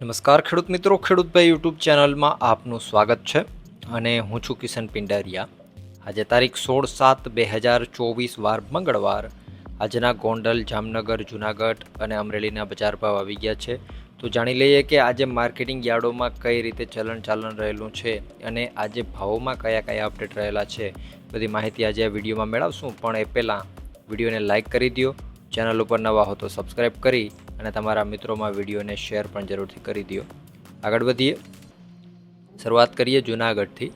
નમસ્કાર ખેડૂત મિત્રો ખેડૂતભાઈ યુટ્યુબ ચેનલમાં આપનું સ્વાગત છે અને હું છું કિશન પિંડારિયા. આજે તારીખ સોળ સાત બે હજાર ચોવીસ વાર મંગળવાર આજના ગોંડલ, જામનગર, જુનાગઢ અને અમરેલીના બજાર ભાવ આવી ગયા છે. તો જાણી લઈએ કે આજે માર્કેટિંગ યાર્ડોમાં કઈ રીતે ચલણ ચાલન રહેલું છે અને આજે ભાવોમાં કયા કયા અપડેટ રહેલા છે. બધી માહિતી આજે આ વિડીયોમાં મેળવશું, પણ એ પહેલાં વિડીયોને લાઇક કરી દો ચેનલ ઉપર નવા હો તો સબસ્ક્રાઈબ કરી અને તમારા મિત્રોમાં વિડીયોને શેર પણ જરૂરથી કરી દો આગળ વધીએ. શરૂઆત કરીએ જુનાગઢથી.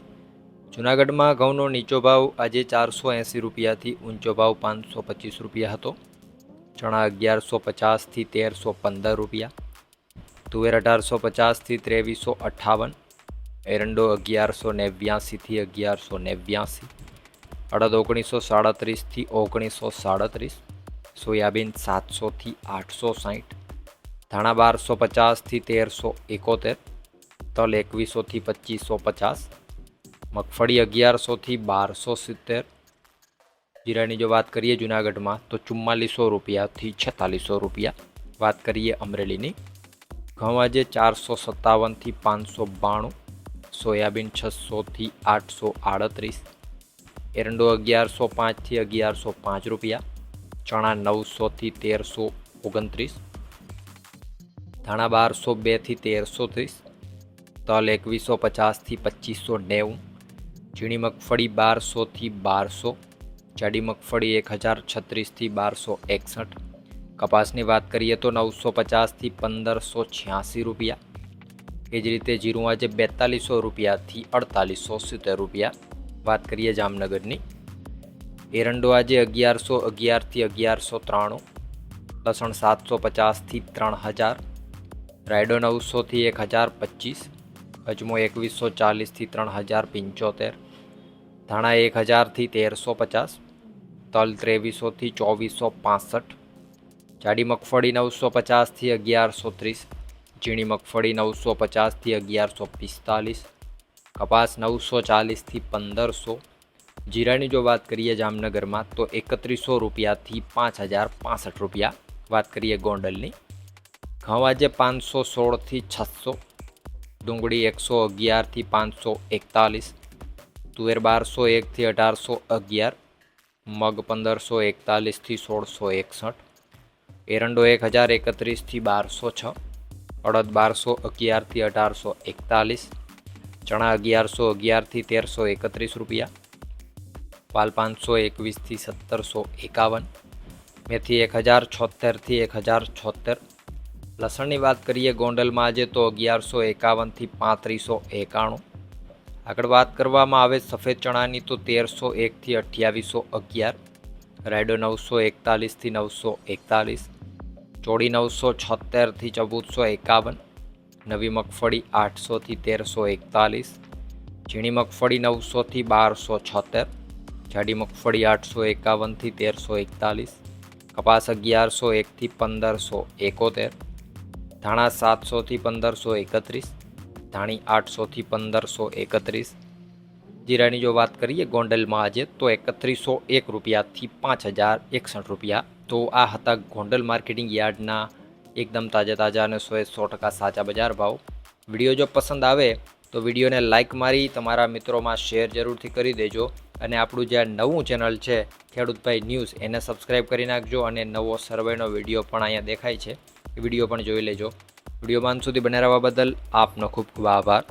જુનાગઢમાં ઘઉંનો નીચો ભાવ આજે ચારસો એંસી રૂપિયાથી ઊંચો ભાવ પાંચસો પચીસ રૂપિયા હતો. ચણા અગિયારસો પચાસથી તેરસો પંદર રૂપિયા. તુવેર અઢારસો પચાસથી ત્રેવીસો અઠ્ઠાવન એરંડો અગિયારસો નેવ્યાસીથી અગિયારસો નેવ્યાસી. અડદ ઓગણીસો સાડત્રીસથી ઓગણીસો સાડત્રીસ. સોયાબીન સાતસોથી આઠસો સાઠ. ધાણા બારસો પચાસથી તેરસો એકોતેર, તલ એકવીસોથી પચીસો પચાસ, મગફળી અગિયારસોથી બારસો સિત્તેર. જીરાની જો વાત કરીએ જુનાગઢમાં, તો ચુમ્માલીસો રૂપિયાથી છેતાલીસો રૂપિયા વાત કરીએ અમરેલીની. ઘઉં આજે ચારસો સત્તાવનથી પાંચસો બાણું, સોયાબીન છસોથી આઠસો આડત્રીસ, એરંડો અગિયારસો પાંચથી અગિયારસો પાંચ રૂપિયા, ચણા નવસોથી તેરસો ઓગણત્રીસ ધાણા બારસો બેથી તેરસો ત્રીસ, તલ એકવીસો પચાસથી પચીસો નેવું, ઝીણી મગફળી બારસોથી બારસો, જાડી મગફળી એક હજાર છત્રીસથી બારસો એકસઠ, કપાસની વાત કરીએ તો નવસો પચાસથી પંદરસો છ્યાસી રૂપિયા, એ જ રીતે જીરું આજે બેતાલીસો રૂપિયાથી અડતાલીસો સિત્તેર રૂપિયા, વાત કરીએ જામનગરની. એરંડો આજે અગિયારસો અગિયારથી અગિયારસો ત્રાણું, લસણ સાતસો પચાસથી ત્રણ હજાર રાયડો નવસોથી એક હજાર પચીસ, અજમો એકવીસો ચાલીસથી ત્રણ હજાર પંચોતેર, ધાણા એક હજારથી તેરસો પચાસ, તલ ત્રેવીસોથી ચોવીસો પાસઠ, જાડી મગફળી નવસો પચાસથી અગિયારસો ત્રીસ, ઝીણી મગફળી નવસો પચાસથી અગિયારસો પિસ્તાલીસ, કપાસ નવસો ચાલીસથી પંદરસો, જીરાની જો વાત કરીએ જામનગરમાં તો એકત્રીસો રૂપિયાથી પાંચ હજાર પાસઠ રૂપિયા વાત કરીએ ગોંડલની. ઘઉં આજે પાંચસો સોળથી છસો ડુંગળી એકસો અગિયારથી પાંચસો એકતાલીસ, તુવેર બારસો એકથી અઢારસો અગિયાર, મગ પંદરસો એકતાલીસથી સોળસો એકસઠ, એરંડો એક હજાર એકત્રીસથી બારસો છ, અડદ બારસો અગિયારથી અઢારસો એકતાલીસ, ચણા અગિયારસો અગિયારથી તેરસો એકત્રીસ રૂપિયા, પાલ પાંચસો એકવીસથી સત્તરસો એકાવન, મેથી એક હજાર છોતેરથી એક હજાર છોતેર લસણની વાત કરીએ ગોંડલમાં આજે તો અગિયારસો એકાવનથી પાંત્રીસો એકાણું. આગળ વાત કરવામાં આવે સફેદ ચણાની તો તેરસો એકથી અઠ્યાવીસો અગિયાર, રાયડો નવસો એકતાલીસથી નવસો એકતાલીસ ચોડી નવસો છોતેરથી ચૌદસો એકાવન, નવી મગફળી આઠસોથી તેરસો એકતાલીસ, ઝીણી મગફળી નવસોથી બારસો છોતેર જાડી મગફળી આઠસો એકાવનથી તેરસો એકતાલીસ, કપાસ અગિયારસો એકથી પંદરસો એકોતેર ધાણા સાતસોથી પંદરસો એકત્રીસ, ધાણી આઠસોથી પંદરસો એકત્રીસ. જીરાની જો વાત કરીએ ગોંડલમાં આજે, તો એકત્રીસો એક રૂપિયાથી પાંચ હજાર એકસઠ રૂપિયા. તો આ હતા ગોંડલ માર્કેટિંગ યાર્ડના એકદમ તાજા તાજા અને સો સો ટકા સાચા બજાર ભાવ. વીડિયો જો પસંદ આવે, તો વિડીયોને લાઇક મારી, તમારા મિત્રોમાં શેર જરૂરથી કરી દેજો. અને આપણું જે નવું ચેનલ છે ખેડૂતભાઈ ન્યૂઝ, એને સબસ્ક્રાઈબ કરી નાખજો અને નવો સર્વેનો વીડિયો પણ અહીંયા દેખાય છે. વીડિયો પણ જોઈ લેજો. વિડીયોમાં અંત સુધી બને રહેવા બદલ આપનો ખૂબ ખૂબ આભાર.